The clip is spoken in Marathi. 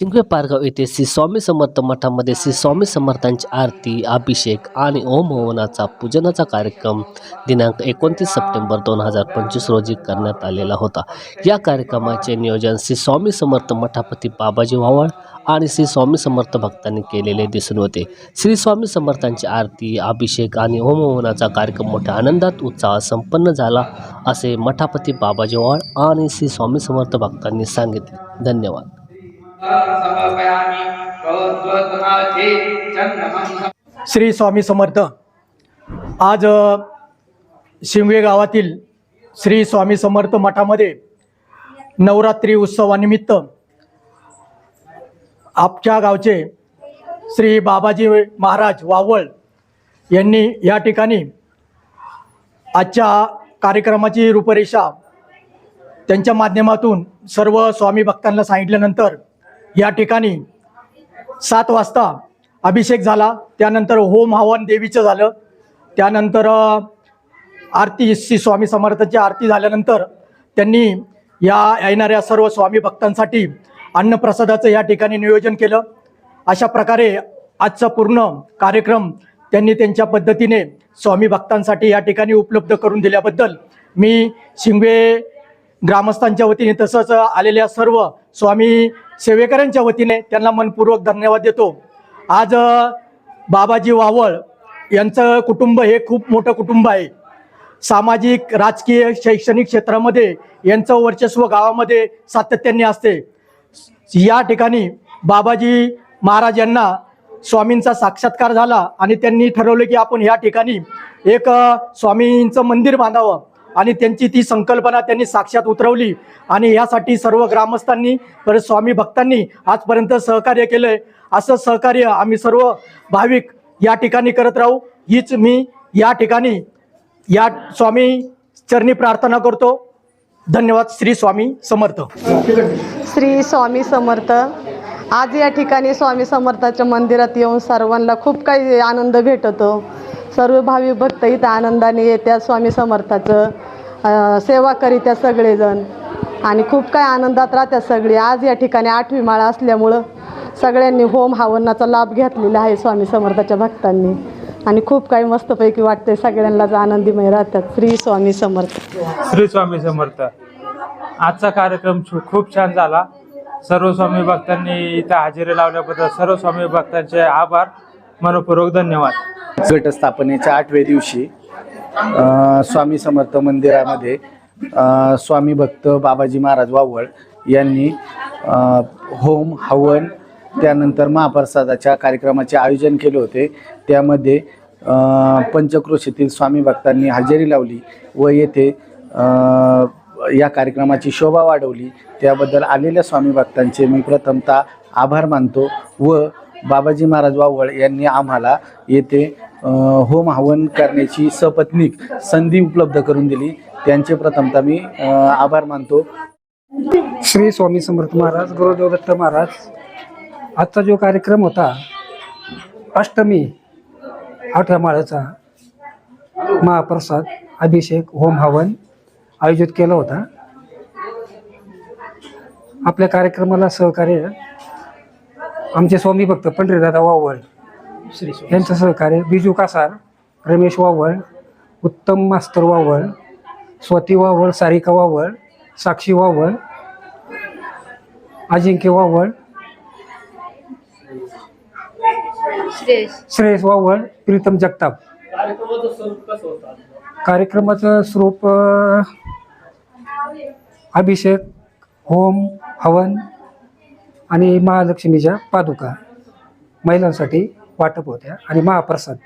शिंगवे पारगाव येथे श्री स्वामी समर्थ मठामध्ये श्री स्वामी समर्थांची आरती अभिषेक आणि ओम हवनाचा पूजनाचा कार्यक्रम दिनांक एकोणतीस सप्टेंबर दोन हजार पंचवीस रोजी करण्यात आलेला होता. या कार्यक्रमाचे नियोजन श्री स्वामी समर्थ मठापती बाबाजी वावळ आणि श्री स्वामी समर्थ भक्तांनी केलेले दिसून होते. श्री स्वामी समर्थांची आरती अभिषेक आणि ओम हवनाचा कार्यक्रम मोठ्या आनंदात उत्साहात संपन्न झाला असे मठापती बाबाजी वावळ आणि श्री स्वामी समर्थ भक्तांनी सांगितले. धन्यवाद. श्री स्वामी समर्थ. आज शिंगवे गावातील श्री स्वामी समर्थ मठामध्ये नवरात्री उत्सवानिमित्त आपच्या गावचे श्री बाबाजी महाराज वावळ यांनी या ठिकाणी आजच्या कार्यक्रमाची रूपरेषा त्यांच्या माध्यमातून सर्व स्वामी भक्तांना सांगितल्यानंतर या ठिकाणी सात वाजता अभिषेक झाला त्यानंतर होम हवन देवीचं झालं त्यानंतर आरती श्री स्वामी समर्थाची आरती झाल्यानंतर त्यांनी या येणाऱ्या सर्व स्वामी भक्तांसाठी अन्नप्रसादाचं या ठिकाणी नियोजन केलं. अशा प्रकारे आजचा पूर्ण कार्यक्रम त्यांनी त्यांच्या पद्धतीने स्वामी भक्तांसाठी या ठिकाणी उपलब्ध करून दिल्याबद्दल मी शिंगवे ग्रामस्थांच्या वतीने तसंच आलेल्या सर्व स्वामी सेवेकरांच्या वतीने त्यांना मनपूर्वक धन्यवाद देतो. आज बाबाजी वावळ यांचं कुटुंब हे खूप मोठं कुटुंब आहे. सामाजिक राजकीय शैक्षणिक क्षेत्रामध्ये यांचं वर्चस्व गावामध्ये सातत्याने असते. या ठिकाणी बाबाजी महाराज यांना स्वामींचा साक्षात्कार झाला आणि त्यांनी ठरवलं की आपण या ठिकाणी एक स्वामींचं मंदिर बांधावं. आणि त्यांची ती संकल्पना त्यांनी साक्षात उतरवली. आणि यासाठी सर्व ग्रामस्थांनी परत स्वामी भक्तांनी आजपर्यंत सहकार्य केलं आहे असं सहकार्य आम्ही सर्व भाविक या ठिकाणी करत राहू. हीच मी या ठिकाणी या स्वामी चरणी प्रार्थना करतो. धन्यवाद. श्री स्वामी समर्थ. श्री स्वामी समर्थ. आज या ठिकाणी स्वामी समर्थाच्या मंदिरात येऊन सर्वांना खूप काही आनंद भेटतो. सर्व भावी भक्त इथं आनंदाने येत्या स्वामी समर्थाचं सेवा करीत्या सगळेजण. आणि खूप काही आनंदात राहत्या सगळी. आज या ठिकाणी आठवी माळा असल्यामुळं सगळ्यांनी होम हवनाचा लाभ घेतलेला आहे स्वामी समर्थाच्या भक्तांनी. आणि खूप काही मस्तपैकी वाटते सगळ्यांनाच आनंदीमय राहतात. श्री स्वामी समर्थ. श्री स्वामी समर्थ. आजचा कार्यक्रम खूप छान झाला. सर्व स्वामी भक्तांनी इथं हजेरी लावल्याबद्दल सर्व स्वामी भक्तांचे आभार. मनपूर्वक धन्यवाद. घटस्थापनेच्या आठव्या दिवशी स्वामी समर्थ मंदिरामध्ये स्वामी भक्त बाबाजी महाराज वावळ यांनी होम हवन त्यानंतर महाप्रसादाच्या कार्यक्रमाचे आयोजन केले होते. त्यामध्ये पंचक्रोशीतील स्वामी भक्तांनी हजेरी लावली व येथे या कार्यक्रमाची शोभा वाढवली. त्याबद्दल आलेल्या स्वामी भक्तांचे मी प्रथमतः आभार मानतो व बाबाजी महाराज वावळ यांनी आम्हाला येथे होम हवन करण्याची सपत्नीक संधी उपलब्ध करून दिली. त्यांचे प्रथमतः मी आभार मानतो. श्री स्वामी समर्थ महाराज गुरुदेव दत्त महाराज आजचा जो कार्यक्रम होता अष्टमी आठव्या माळ्याचा महाप्रसाद अभिषेक होम हवन आयोजित केला होता. आपल्या कार्यक्रमाला सहकार्य आमचे स्वामी भक्त पंढरीदादा वावळ. यांचं सहकार्य बिजू कासार रमेश वावळ उत्तम मास्तर वावळ स्वाती वावळ सारिका वावळ साक्षी वावळ अजिंक्य वावळ श्रेयस. वावळ प्रीतम जगताप. कार्यक्रमाचं स्वरूप अभिषेक होम हवन आणि महालक्ष्मीच्या पादुका महिलांसाठी वाटप होत्या आणि महाप्रसाद